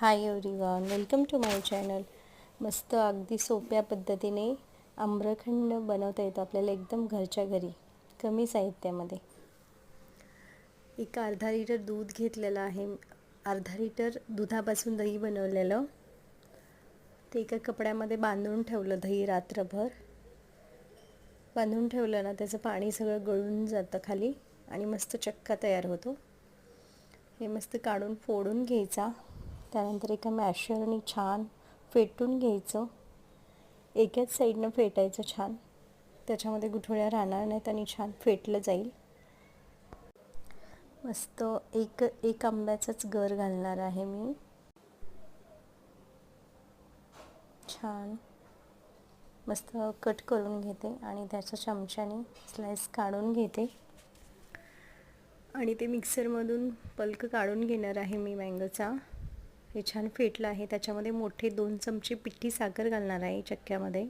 Hi everyone welcome to my channel मस्त अगदी सोप्या पद्धतीने आम्रखंड बनवता येतो आपल्याला एकदम घरच्या घरी. कमी साहित्यामध्ये. एक अर्धा लिटर दूध घेतलेलं आहे. अर्धा लिटर दुधापासून दही बनवलेलं. ते एका कपड्यामध्ये बांधून ठेवलं दही रात्रभर. बांधून ठेवलं ना त्याचं पाणी सगळं गळून जातं खाली आणि मस्त चक्का तयार होतो. हे मस्त काढून फोडून घ्यायचा. त्यानंतर एका मॅशरने छान फेटून घ्यायचं. एकाच साईडनं फेटायचं छान. त्याच्यामध्ये गुठळ्या राहणार नाहीत आणि छान फेटलं जाईल. मस्त एक एक आंब्याचाच गर घालणार आहे मी. छान. मस्त कट करून घेते आणि त्याच्या चमच्याने स्लाइस काढून घेते. आणि ते मिक्सरमधून पल्क काढून घेणार आहे मी मँगोचा. हे छान फेटलं आहे. त्याच्यामध्ये मोठे दोन चमचे पिठी साखर घालणार आहे चक्क्यामध्ये.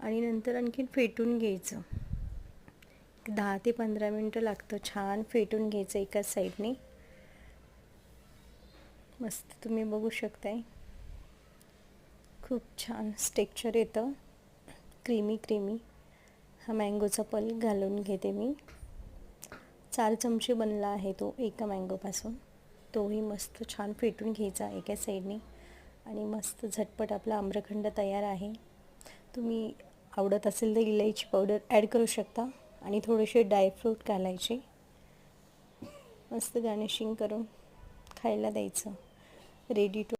आणि नंतर आणखीन फेटून घ्यायचं. दहा ते पंधरा मिनटं लागतं छान फेटून घ्यायचं एकाच साईडने. मस्त तुम्ही बघू शकताय. खूप छान स्टेक्चर येतं. Creamy creamy. हा मँगोचा पल घालून घेते मी. चार चमचे बनला आहे तो एका मँगोपासून. तोही मस्त छान फेटून घ्यायचा एका साईडने आणि मस्त झटपट आपला आम्रखंड तयार आहे. तुम्ही आवडत असेल तर इलायची पावडर ॲड करू शकता. आणि थोडेसे ड्रायफ्रूट घालायचे. मस्त गार्निशिंग करून खायला द्यायचं. Ready to